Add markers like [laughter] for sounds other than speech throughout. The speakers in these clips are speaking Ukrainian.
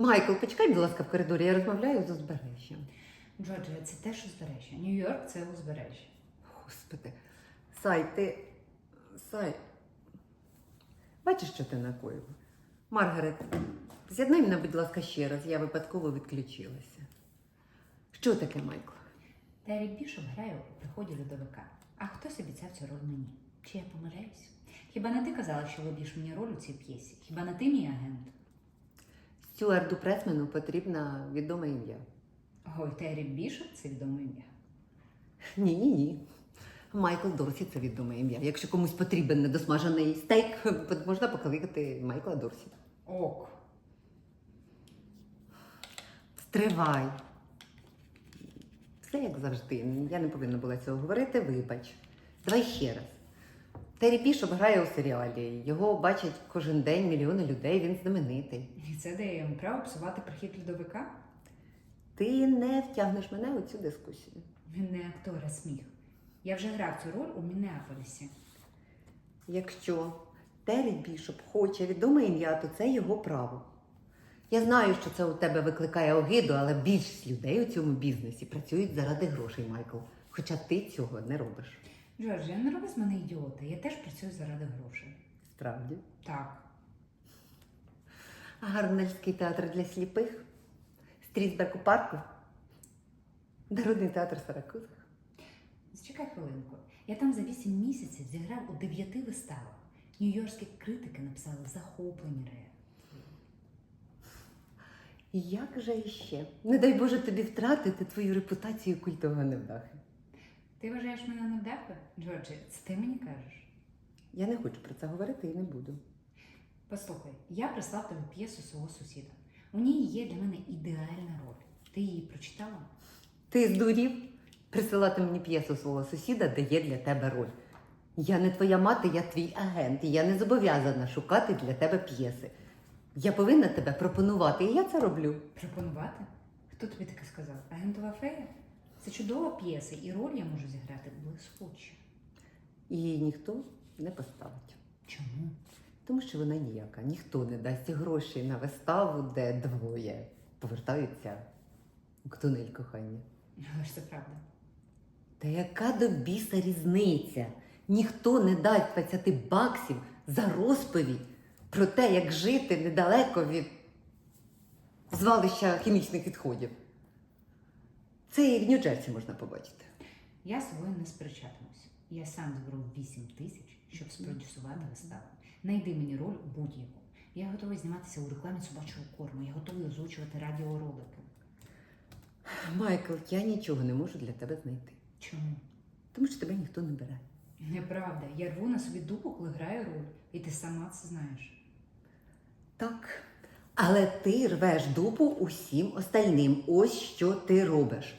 Майкл, почекай, будь ласка, в коридорі, я розмовляю з узбережжям. Джорджія, це теж узбережжя. Нью-Йорк це узбережжя. Господи, Сай, ти. Сай. Бачиш, що ти накоїв? Маргарет, з'єднай мене, будь ласка, ще раз, я випадково відключилася. Що таке, Майкл? Террі Бішоп грає у приході льодовика. А хтось обіцяв цю роль мені. Чи я помиляюсь? Хіба не ти казала, що виб'єш мені роль у цій п'єсі? Хіба не ти мій агент? Стюарду Пресмену потрібно відоме ім'я. Ой, Террі Бішоп це відоме ім'я. Ні, ні, ні. Майкл Дорсі це відоме ім'я. Якщо комусь потрібен недосмажений стейк, [laughs] можна покликати Майкла Дорсі. Ок. Стривай. Все як завжди. Я не повинна була цього говорити, вибач. Давай ще раз. Террі Бішоп грає у серіалі. Його бачать кожен день мільйони людей, він знаменитий. І це дає йому право псувати прихід льодовика? Ти не втягнеш мене у цю дискусію. Він не актор, а сміх. Я вже грав цю роль у Міннеаполісі. Якщо Террі Бішоп хоче відоме ім'я, то це його право. Я знаю, що це у тебе викликає огиду, але більшість людей у цьому бізнесі працюють заради грошей, Майкл. Хоча ти цього не робиш. Джорджія, не роби з мене ідіота. Я теж працюю заради грошей. Справді. Так. А Гарнельський театр для сліпих, Стрітберг у парку, Народний театр Саракуза. Зачекай хвилинку. Я там за вісім місяців зіграв у дев'яти виставах. Нью-Йоркські критики написали захоплені реакції. Як же іще? Не дай Боже тобі втратити твою репутацію культового невдахи. Ти вважаєш мене невдахою? Джорджі, це ти мені кажеш. Я не хочу про це говорити і не буду. Послухай, я прислав тобі п'єсу свого сусіда. У ній є для мене ідеальна роль. Ти її прочитала? Ти здурів присилати мені п'єсу свого сусіда, де є для тебе роль. Я не твоя мати, я твій агент, і я не зобов'язана шукати для тебе п'єси. Я повинна тебе пропонувати, і я це роблю. Пропонувати? Хто тобі таке сказав? Агентова фея? Це чудова п'єса, і роль я можу зіграти блискуче. І її ніхто не поставить. Чому? Тому що вона ніяка. Ніхто не дасть грошей на виставу, де двоє повертаються у тунель кохання. Але ж це правда. Та яка до біса різниця? Ніхто не дасть 20 баксів за розповідь про те, як жити недалеко від звалища хімічних відходів. Це і в Нью-Джерсі можна побачити. Я з тобою не сперечатимусь. Я сам зберу 8 тисяч, щоб спродюсувати виставу. Найди мені роль будь-яку. Я готовий зніматися у рекламі собачого корму, я готовий озвучувати радіоролики. Майкл, я нічого не можу для тебе знайти, Чому? тому що тебе ніхто не бере. Неправда. Я рву на собі дупу, коли граю роль, і ти сама це знаєш. Так. Але ти рвеш дупу усім остальним. Ось що ти робиш.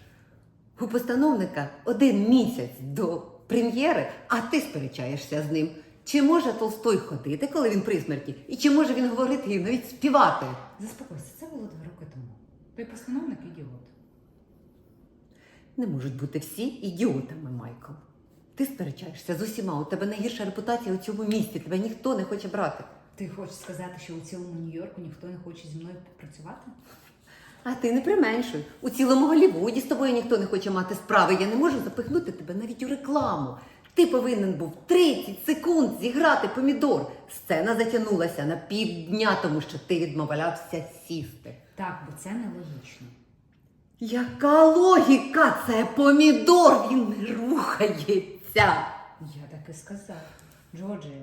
У постановника один місяць до прем'єри, а ти сперечаєшся з ним. Чи може Толстой ходити, коли він при смерті? І чи може він говорити і навіть співати? Заспокойся, це було два роки тому. Той постановник ідіот. Не можуть бути всі ідіотами, Майкл. Ти сперечаєшся з усіма. У тебе найгірша репутація у цьому місті. Тебе ніхто не хоче брати. Ти хочеш сказати, що у цілому Нью-Йорку ніхто не хоче зі мною попрацювати? А ти не применшуй. У цілому Голлівуді з тобою ніхто не хоче мати справи. Я не можу запихнути тебе навіть у рекламу. Ти повинен був 30 секунд зіграти помідор. Сцена затягнулася на півдня, тому що ти відмовлявся сісти. Так, бо це нелогічно. Яка логіка? Це помідор, він не рухається. Я так і сказав. Джорджія,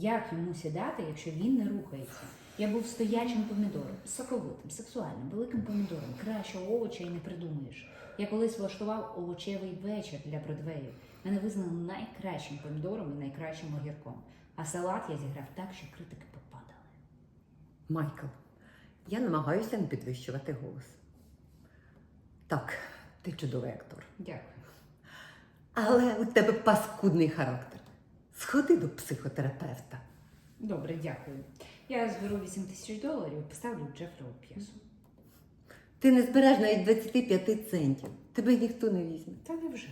як йому сідати, якщо він не рухається? Я був стоячим помідором, соковитим, сексуальним, великим помідором. Кращого овоча й не придумаєш. Я колись влаштував овочевий вечір для Бродвею. Мене визнали найкращим помідором і найкращим огірком. А салат я зіграв так, що критики попадали. Майкл, я намагаюся не підвищувати голос. Так, ти чудовий актор. Дякую. Але у тебе паскудний характер. Сходи до психотерапевта. Добре, дякую. Я зберу 8 тисяч доларів і поставлю Джефрову п'єсу. Ти не збереш навіть 25 центів. Тебе ніхто не візьме. Та невже?